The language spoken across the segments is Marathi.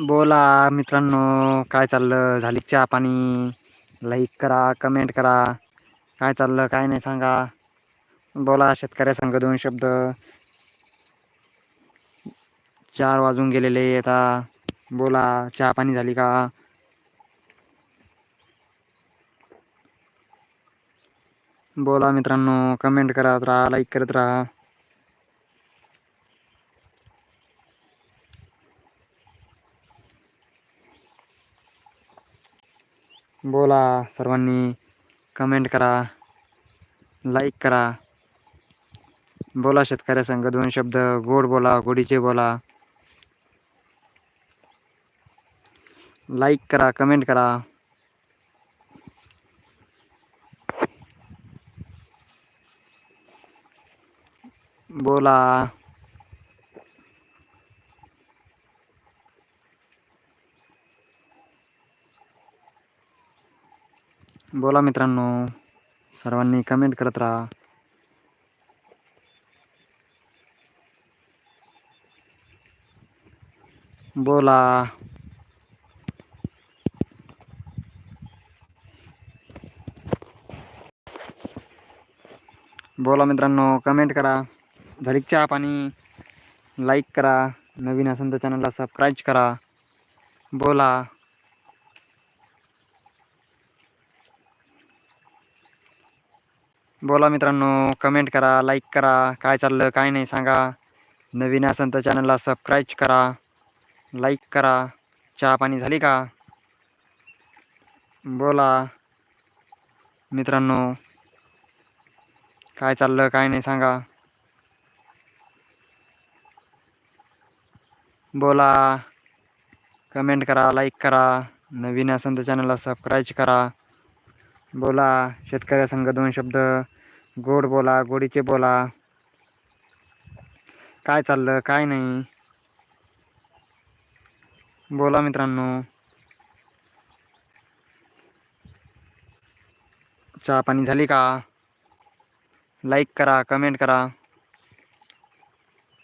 बोला मित्रांनो काय चाललं? झाली चहा पाणी? लाईक करा कमेंट करा. काय चाललं काय नाही सांगा. बोला शेतकऱ्या सांग दोन शब्द. चार वाजून गेलेले आता. बोला चहा पाणी झाली का? बोला मित्रांनो कमेंट करत राहा लाईक करत राहा. बोला सर्वांनी कमेंट करा लाईक करा. बोला शेतकऱ्या संघ दोन शब्द गोड बोला गोडीचे बोला. लाईक करा कमेंट करा. बोला. बोला मित्रांनो सर्वांनी कमेंट करत राहा. बोला. बोला मित्रांनो कमेंट करा. झाली का चहा पाणी लाईक करा. नवीन असेल तर चॅनलला सबस्क्राईब करा. बोला. बोला मित्रांनो कमेंट करा लाईक करा. काय चाललं काय नाही सांगा. नवीन असेल तर चॅनलला सबस्क्राईब करा. लाईक करा. चहा पाणी झाली का? बोला. मित्रांनो काय चाललं काय नाही सांगा. बोला. कमेंट करा लाईक करा. नवीन असेल तर चॅनलला सबस्क्राईब करा. बोला. शेतकऱ्या संघ दोन शब्द. गोड बोला गोडीचे बोला. काय चाललं? काय नाही. बोला मित्रांनो. चहा पाणी झाली का? लाईक करा कमेंट करा.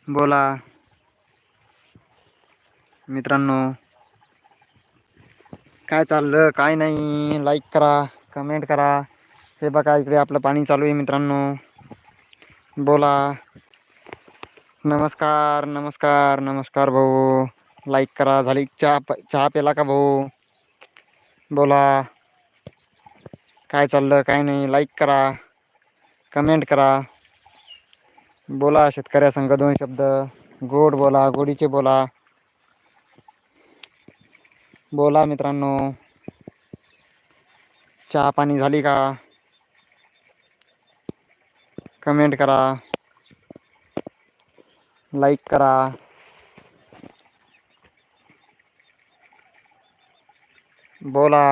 बोला. मित्रांनो काय चाललं? काय नाही. लाईक करा. कमेंट करा. हे बघा इकडे आपलं पाणी चालू आहे मित्रांनो. बोला. नमस्कार नमस्कार नमस्कार भाऊ. लाईक करा. झाली चहा प चहा पेला का भाऊ? बोला. काय चाललं? काय नाही. लाईक करा. कमेंट करा. बोला शेतकऱ्या संघ दोन शब्द. गोड बोला गोडीचे बोला. बोला मित्रांनो. चहा पाणी झाली का? कमेंट करा. लाईक करा. बोला.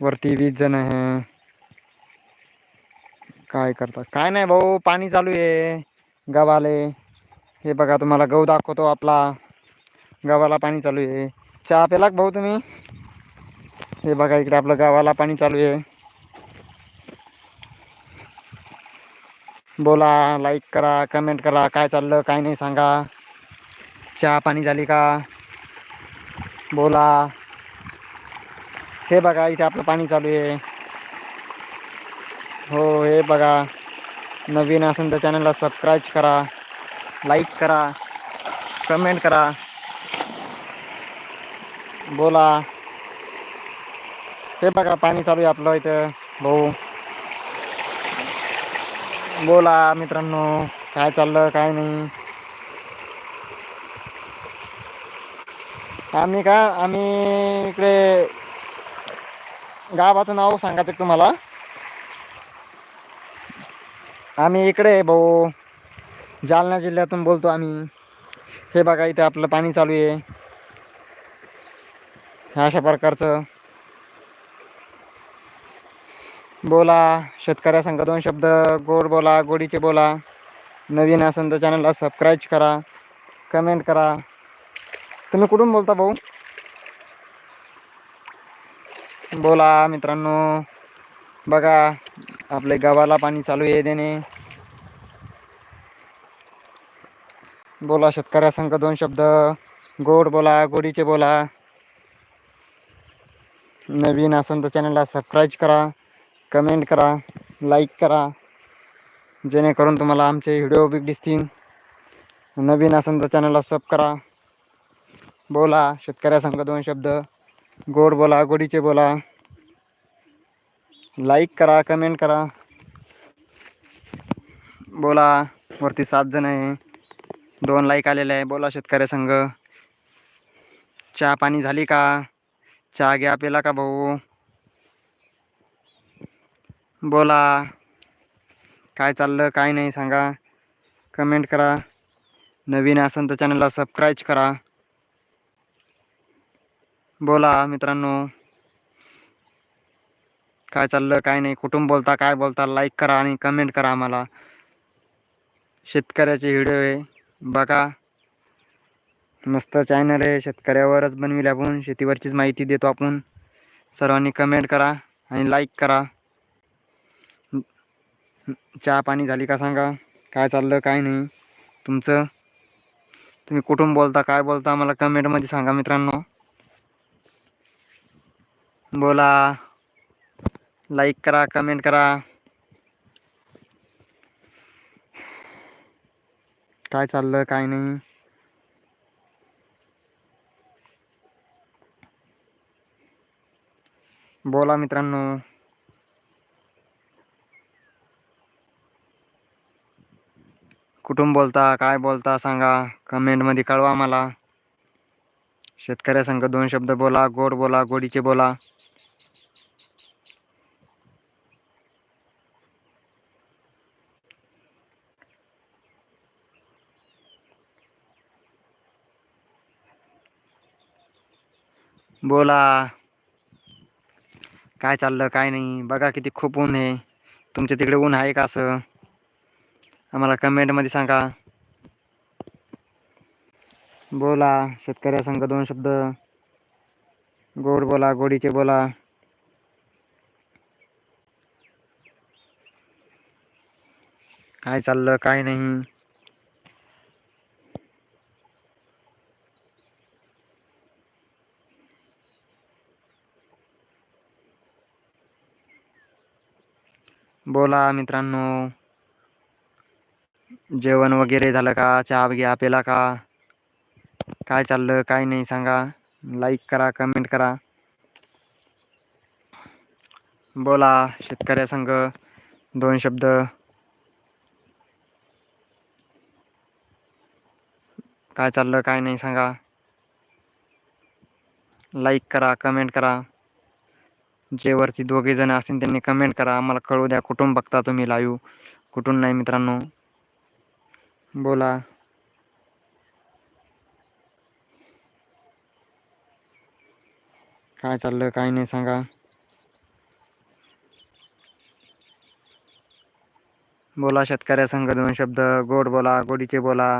वरती वीस जण आहे काय करता काय नाही भाऊ, पाणी चालू हे बघा, तुम्हाला गहू दाखवतो आपला. गव्हाला पाणी चालू आहे. चहा पेला भाऊ तुम्ही? हे बघा इकडे आपलं गावाला पाणी चालू आहे. बोला लाईक करा कमेंट करा काय चाललं काय नाही सांगा. चहा पाणी झाली का? बोला. हे बघा इथे आपलं पाणी चालू आहे. हो हे बघा. नवीन असेल तर चॅनलला सबस्क्राईब करा. लाईक करा. कमेंट करा. बोला. हे बघा पाणी चालू आहे आपलं इथं. भाऊ. बोला मित्रांनो. काय चाललं काय नाही? आम्ही का आम्ही इकडे गावाचं नाव सांगायचं तुम्हाला? आम्ही इकडे आहे भाऊ. जालना जिल्ह्यातून बोलतो आम्ही. हे बघा इथे आपलं पाणी चालू आहे. अशा प्रकारचं. बोला. शेतकऱ्या संघ दोन शब्द. गोड बोला गोडीचे बोला. नवीन असेल तर चॅनलला सबस्क्राईब करा. कमेंट करा. तुम्ही कुठून बोलता भाऊ? बोला मित्रांनो. बघा आपले गावाला पाणी चालू आहे देणे. बोला शेतकऱ्या संघ दोन शब्द. गोड बोला गोडीचे बोला. नवीन असेल तर चॅनलला सबस्क्राईब करा. कमेंट करा लाईक करा. जेणेकरून तुम्हाला आमचे व्हिडिओ बिग दिसतील. नवीन असेल तर चॅनलला सब करा. बोला शेतकऱ्यासंग दोन शब्द. गोड बोला गोडीचे बोला. लाईक करा कमेंट करा. बोला वरती सात जण आहे. दोन लाईक आलेले आहे. बोला शेतकऱ्यासंग चहा पाणी झाली का? चहा घ्या पेला का भाऊ? बोला. काय चाललं काय नाही सांगा. कमेंट करा. नवीन असेल तर चॅनलला सबस्क्राईब करा. बोला मित्रांनो. काय चाललं काय नाही कुठून बोलता काय बोलता लाईक करा आणि कमेंट करा आम्हाला. शेतकऱ्याचे व्हिडिओ आहे. बघा. मस्त चॅनल आहे शेतकऱ्यावरच बनविले आपण. शेतीवरचीच माहिती देतो आपण. सर्वांनी कमेंट करा आणि लाईक करा. चहा पाणी झाली का सांगा? काय चाललं काय नाही? तुमचं? तुम्ही कुठून बोलता काय बोलता मला कमेंटमध्ये सांगा मित्रांनो. बोला. लाईक करा कमेंट करा. काय चाललं काय नाही? बोला मित्रांनो. कुठून बोलता काय बोलता सांगा. कमेंटमध्ये कळवा मला. शेतकऱ्यासंग दोन शब्द बोला गोड बोला गोडीचे बोला. बोला. काय चाललं काय नाही. बघा किती खूप ऊन आहे. तुमच्या तिकडे ऊन आहे का असं? आम्हाला कमेंटमध्ये सांगा. बोला शेतकऱ्यासंग दोन शब्द. गोड बोला गोडीचे बोला. काय चाललं काय नाही. बोला मित्रांनो. जेवण वगैरे झालं का? चहा घ्या पेला का? काय चाललं? काय नाही सांगा. लाईक करा कमेंट करा. बोला शेतकऱ्या संघ दोन शब्द. काय चाललं काय नाही सांगा. लाईक करा कमेंट करा. जे वरती दोघे जण असतील त्यांनी कमेंट करा. आम्हाला कळू द्या कुठून बघता तुम्ही लाईव्ह कुठून नाही मित्रांनो? बोला. काय चाललं काय नाही सांगा. बोला शेतकऱ्या संघ दोन शब्द गोड बोला गोडीचे बोला.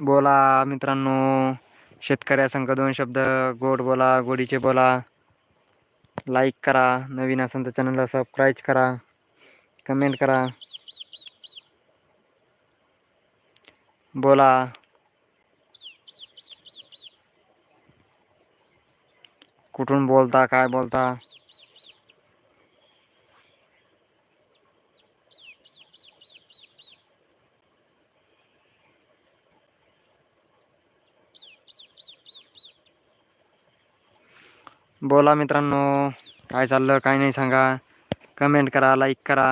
बोला मित्रांनो. शेतकऱ्यासंग दोन शब्द गोड बोला गोडीचे बोला. लाईक करा नवीन असेल तर चॅनलला सबस्क्राईब करा कमेंट करा. बोला. कुठून बोलता काय बोलता? बोला मित्रांनो काय चाललं काय नाही सांगा. कमेंट करा लाईक करा.